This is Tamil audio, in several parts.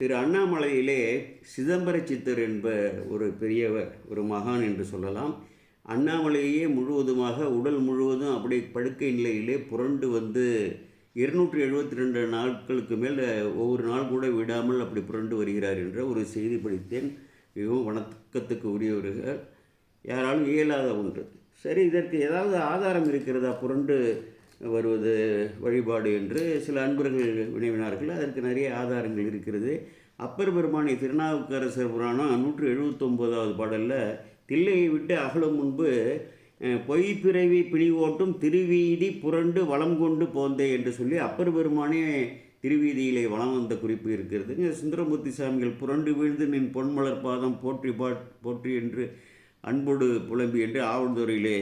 திரு அண்ணாமலையிலே சிதம்பர சித்தர் என்ப ஒரு பெரியவர் ஒரு மகான் என்று சொல்லலாம். அண்ணாமலையே முழுவதுமாக உடல் முழுவதும் அப்படியே படுக்கை நிலையிலே புரண்டு வந்து இருநூற்றி எழுபத்தி ரெண்டு நாட்களுக்கு மேல் ஒவ்வொரு நாள் கூட விடாமல் அப்படி புரண்டு வருகிறார் என்ற ஒரு செய்தி படித்தேன். மிகவும் வணக்கத்துக்கு உரியவர்கள் யாராலும் இயலாத ஒன்று. சரி இதற்கு ஏதாவது ஆதாரம் இருக்கிறதா? புரண்டு வருவது வழிபாடு என்று சில அன்பர்கள் வினவினார்கள். அதற்கு நிறைய ஆதாரங்கள் இருக்கிறது. அப்பர் பெருமானை திருநாவுக்கரசர் புராணம் நூற்று எழுபத்தொம்போதாவது பாடலில் தில்லையை விட்டு அகலும் முன்பு பொய்ப்பிறவி பொய் பிறவி பிணிவோட்டும் திருவீதி புரண்டு வளம் கொண்டு போந்தே என்று சொல்லி அப்பர் பெருமானே திருவீதியிலே வலம் வந்த குறிப்பு இருக்கிறது. இங்கே சுந்தரமூர்த்தி சாமிகள் புரண்டு வீழ்ந்து நின் பொன்மலர் பாதம் போற்றி பாட் போற்றி என்று அன்போடு புலம்பி என்று ஆவல்துறையிலே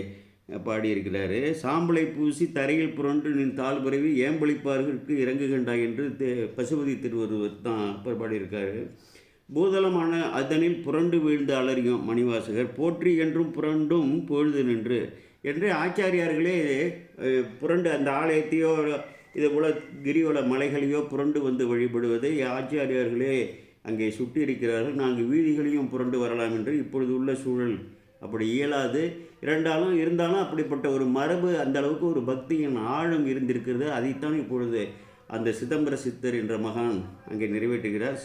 பாடியிருக்கிறாரு. சாம்பலை பூசி தரையில் புரண்டு நின் தாழ் பிறவி ஏம்பளிப்பார்களுக்கு இறங்குகின்றாய் என்று தே- பசுபதி திருவருவர் தான் அப்பர் பாடியிருக்காரு. பூதளமான அதனில் புரண்டு வீழ்ந்து அலறியும் மணிவாசகர் போற்றி என்றும் புரண்டும் பொழுது நின்று என்று ஆச்சாரியார்களே புரண்டு அந்த ஆலயத்தையோ இது போல கிரிவல மலைகளையோ புரண்டு வந்து வழிபடுவதை ஆச்சாரியார்களே அங்கே சுட்டியிருக்கிறார்கள். நாங்கள் வீதிகளையும் புரண்டு வரலாம் என்று இப்பொழுது உள்ள சூழல் அப்படி இயலாது. இரண்டாலும் இருந்தாலும் அப்படிப்பட்ட ஒரு மரபு அந்த அளவுக்கு ஒரு பக்தியின் ஆழம் இருந்திருக்கிறது. அதைத்தான் இப்பொழுது அந்த சிதம்பர சித்தர் என்ற மகான் அங்கே நிறைவேற்றுகிறார்.